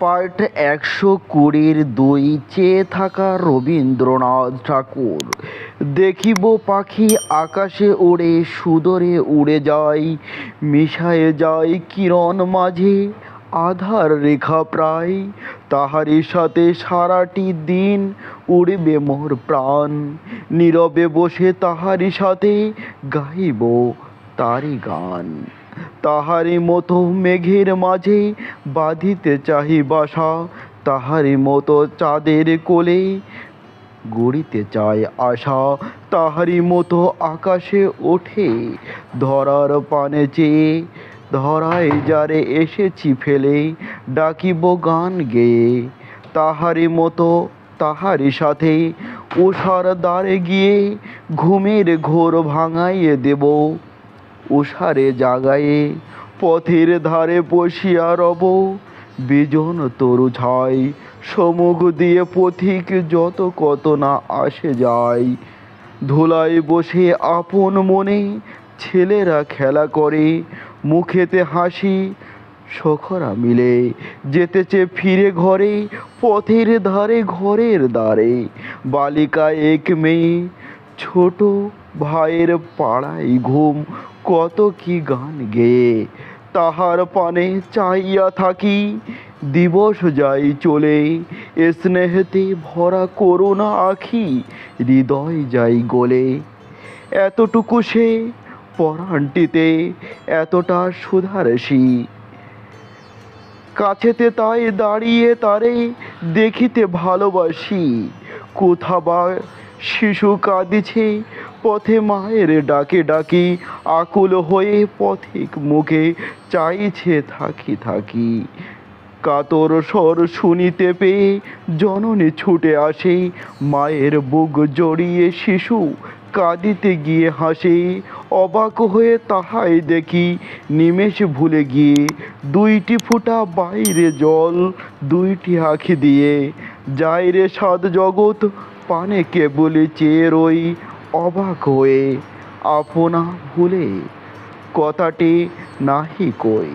Part একশো কুড়ির দুই চেয়ে থাকা রবীন্দ্রনাথ ঠাকুর। দেখিব পাখি আকাশে ওড়ে সুদরে উড়ে যায়, মিশায়ে যায় কিরণ মাঝে, আধার রেখা প্রায়। তাহারই সাথে সারাটি দিন উড়বে মোর প্রাণ। নীরবে বসে তাহারই সাথে গাইব তারি গান। তাহারি মতো মেঘের মাঝে বাঁধিতে চাহি বাসা তাহারি মতো চাঁদের কোলে গড়িতে চায় আশা তাহারি মতো আকাশে ওঠে ধরার পানে চেয়ে, ধরায় যারে এসেছি ফেলে ডাকিব গান গেয়ে তাহারি মতো তাহারি সাথে উষার দ্বারে গিয়ে ঘুমের ঘোর ভাঙাইয়ে দেব। উষারে জাগায়ে পথের ধারে বসিয়া রব। বিজন তরু ছাই, সমুখ দিয়ে পথিক যত কত না আসে যায়। ধুলায় বসে আপন মনে ছেলেরা খেলা করে। মুখেতে হাসি, সখরা মিলে যেতেছে ফিরে ঘরে, পথের ধারে ঘরের দ্বারে। বালিকা এক মেয়ে, ছোট ভাইয়ের পাড়ায় ঘুম কত কি গান গেয়ে তাহার পানে চাইয়া থাকি, দিবস যাই চলে। স্নেহেতে ভরা করুণা আখি, হৃদয় যাই গলে। এতটুকু সে পরাণটিতে, এতটা সুধারসী কাছেতে তাই দাঁড়িয়ে তারে দেখিতে ভালোবাসি। কোথা বা শিশু কাঁদিছে, পথে মায়ের ডাকে ডাকি, আকুল হয়ে পথিক মুখে চাইছে থাকি থাকি। কাতর স্বর শুনিতে পেয়ে জননী ছুটে আসে, মায়ের বুক জড়িয়ে শিশু কাঁদিতে গিয়ে হাসে। অবাক হয়ে তাহাই দেখি নিমেষ ভুলে গিয়ে দুইটি ফোঁটা বাইরে জল, দুইটি আখি দিয়ে। যায় রে সাত জগৎ পানে কেবলে চেয়ে রই অবাক হয়ে আপনা ভুলে কথাটি নাহি কই।